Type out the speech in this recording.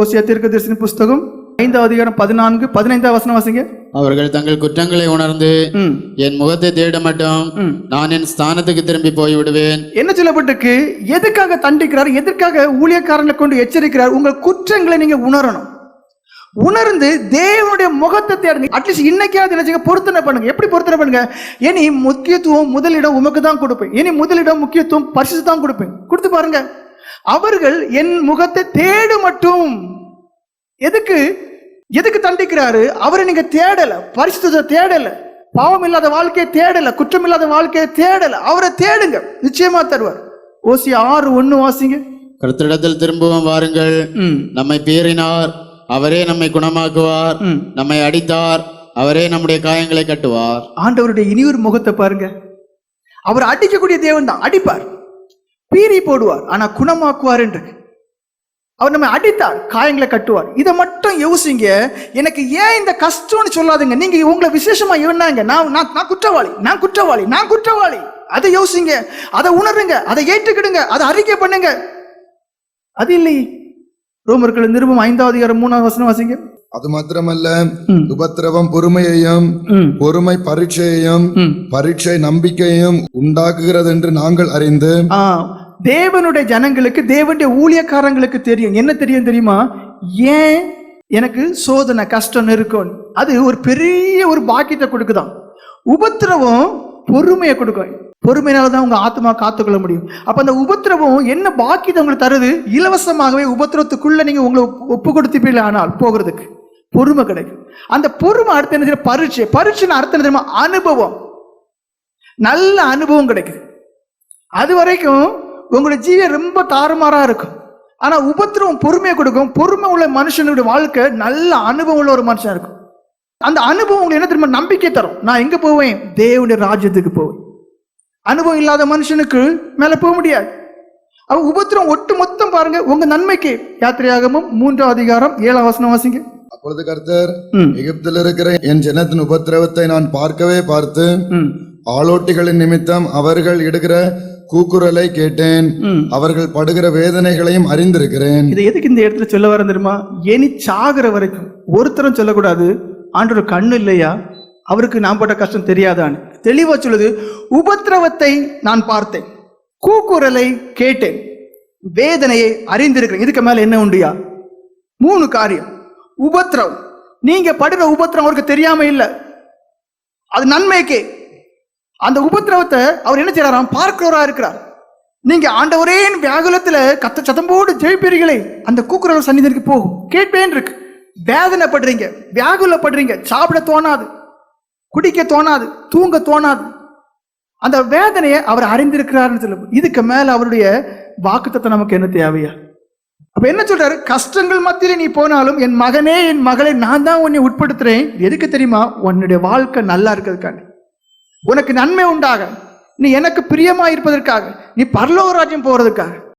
ஓசியா தீர்க்கதரிசன புஸ்தகம் ஐந்தாவது அதிகாரம் பதினான்கு பதினைந்தாவது வசனம் வாசிங்க. அவர்கள் தங்கள் குற்றங்களை உணர்ந்து என் முகத்தை தேட மட்டும். நான் என் ஸ்தானத்துக்கு திரும்பி போய் விடுவேன் என்ன சொல்லப்பட்டிருக்கு எதுக்காக தண்டிக்கிறார்? எதற்காக ஊழியக்காரனை கொண்டு எச்சரிக்கிறார்? உங்கள் குற்றங்களை நீங்க உணரணும். உணர்ந்து தேவனுடைய முகத்தை தேடுங்க. அட்லீஸ்ட் இன்னைக்காவது நினைச்சுங்க பொருத்தனை பண்ணுங்க. எப்படி பொருத்தனை பண்ணுங்க? இனி முக்கியத்துவம் முதலிடம் உமக்கு தான் கொடுப்பேன். இனி முதலிடம் முக்கியத்துவம் பரிசு தான் கொடுப்பேன். கொடுத்து பாருங்க. அவர்கள் என் முகத்தை தேடு மட்டும். எதுக்கு? எதுக்கு தண்டிக்கிறாரு? அவரை நீங்க தேடல. பரிசுத்தத்தை தேடல. பாவம் இல்லாத வாழ்க்கையை தேடல. குற்றம் இல்லாத வாழ்க்கையை தேடல. அவரை தேடுங்க. நிச்சயமா தருவார். ஓசி ஆறு ஒண்ணு வாசிங்க. கர்த்தரிடத்தில் திரும்பவும் வாருங்கள். நம்மை பீறினார் அவரே நம்மை குணமாக்குவார். நம்மை அடித்தார். அவரே நம்முடைய காயங்களை கட்டுவார். ஆண்டவருடைய இனியொரு முகத்தை பாருங்க. அவர் அடிக்கக்கூடிய தேவன் தான் அடிப்பார். பீறி போடுவார் ஆனா குணமாக்குவார் என்று அவர் நம்ம அடித்தார் காயங்களை கட்டுவார். இதை மட்டும் யோசிங்க எனக்கு ஏன் இந்த கஷ்டம்னு சொல்லாதுங்க. நீங்க உங்களை விசேஷமா என்னாங்க நான் நான் நான் குற்றவாளி நான் குற்றவாளி நான் குற்றவாளி. அதை யோசிங்க அதை உணருங்க அதை ஏற்றுக்கிடுங்க அதை அறிக்கை பண்ணுங்க. அது இல்லை. ரோமர்கள் நிருபம் ஐந்தாவது அதிகாரம் மூணாவது வசனம் வாசிங்க. அது மாத்திரமல்ல. உபத்திரவம் பொறுமையையும் பொறுமை பரீட்சையையும் பரீட்சை நம்பிக்கையையும் உண்டாக்குகிறது என்று நாங்கள் அறிந்து தேவனுடைய ஜனங்களுக்கு தேவனுடைய ஊழியக்காரங்களுக்கு தெரியும். என்ன தெரியும் தெரியுமா? ஏன் எனக்கு சோதனை கஷ்டம் இருக்கும்? அது ஒரு பெரிய ஒரு பாக்கியத்தை கொடுக்குதாம் உபத்திரவம் பொறுமையை கொடுக்கும். பொறுமையினால தான் உங்கள் ஆத்மா காத்துக்கொள்ள முடியும். அப்போ அந்த உபத்திரவம் என்ன பாக்கியத்தை உங்களுக்கு தருது? இலவசமாகவே உபத்திரவத்துக்குள்ள நீங்கள் உங்களை ஒப்பு கொடுத்துப்பீங்களா ஆனால் போகிறதுக்கு பொறுமை கிடைக்கும். அந்த பொறுமை அடுத்த என்ன தெரியுமா? பரீட்சை. பரீட்சைன்னு அர்த்தம் தெரியுமா? அனுபவம். நல்ல அனுபவம் கிடைக்குது. அது வரைக்கும் உங்களுடைய ஜீவன் ரொம்ப தாறுமாறாக இருக்கும். ஆனால் உபத்திரவம் பொறுமையை கொடுக்கும். பொறுமை உள்ள மனுஷனுடைய வாழ்க்கை நல்ல அனுபவம் உள்ள ஒரு மனுஷன் இருக்கும். அந்த அனுபவம் உங்களுக்கு என்ன தெரியுமா? நம்பிக்கை தரும். நான் எங்கே போவேன்? தேவனுடைய ராஜ்யத்துக்கு போவேன். அனுபவம் இல்லாத மனுஷனுக்கு மேல போக முடியாது. அவ உபத்திரம் ஒட்டு மொத்தம் பாருங்க உங்க நன்மைக்கு. யாத்திரையாகமும் மூன்றாம் அதிகாரம் ஏழாம் வசனம் வாசிங்க. அப்பொழுது கர்த்தர் எகிப்தில் இருக்கிற என் ஜனத்தின் உபத்திரவத்தை நான் பார்க்கவே பார்த்து ம், ஆளோட்டிகளின் நிமித்தம் அவர்கள் இடுகிற கூக்குரலை கேட்டேன். அவர்கள் படுகிற வேதனைகளையும் அறிந்திருக்கிறேன். இதை எதுக்கு இந்த இடத்துல சொல்ல வரேன் தெரியுமா? இனி சாகிற வரைக்கும் ஒருத்தரும் சொல்லக்கூடாது ஆண்டவர் கண்ணு இல்லையா? அவருக்கு நான் பட்ட கஷ்டம் தெரியாதான்னு. தெளிவா சொல்லுது உபத்திரவத்தை நான் பார்த்தேன். கூக்குரலை கேட்டேன். வேதனையை அறிந்திருக்கிறேன். இதுக்கு மேல என்ன உண்டுயா? மூணு காரியம். உபத்திரவம் நீங்க படுற உபத்திரம் அவருக்கு தெரியாம இல்லை. அது நன்மைக்கே. அந்த உபத்திரவத்தை அவர் என்ன செய்யறாராம் பார்க்கிறவரா இருக்கிறார். நீங்க ஆண்டவரே வியாகுலத்துல கத்த சதம்போடு ஜெயிப்பீர்களே அந்த கூக்குரல் சன்னிதிக்கு போகும். கேட்பேன் இருக்கு. வேதனைப்படுறீங்க வியாகுலப்படுறீங்க சாப்பிட தோணாது. குடிக்க தோணாது தூங்க தோணாது. அந்த வேதனையை அவர் அறிந்திருக்கிறார்னு சொல்லும் இதுக்கு மேல அவருடைய வாக்குத்தத்தை நமக்கு என்ன தேவையா? அப்ப என்ன சொல்றாரு? கஷ்டங்கள் மத்தியில நீ போனாலும் என் மகனே என் மகளை நான் தான் உன்னை உட்படுத்துறேன். எதுக்கு தெரியுமா? உன்னுடைய வாழ்க்கை நல்லா இருக்கிறதுக்காண்டி. உனக்கு நன்மை உண்டாக நீ எனக்கு பிரியமா இருப்பதற்காக நீ பரலோக ராஜ்யம் போறதுக்காக.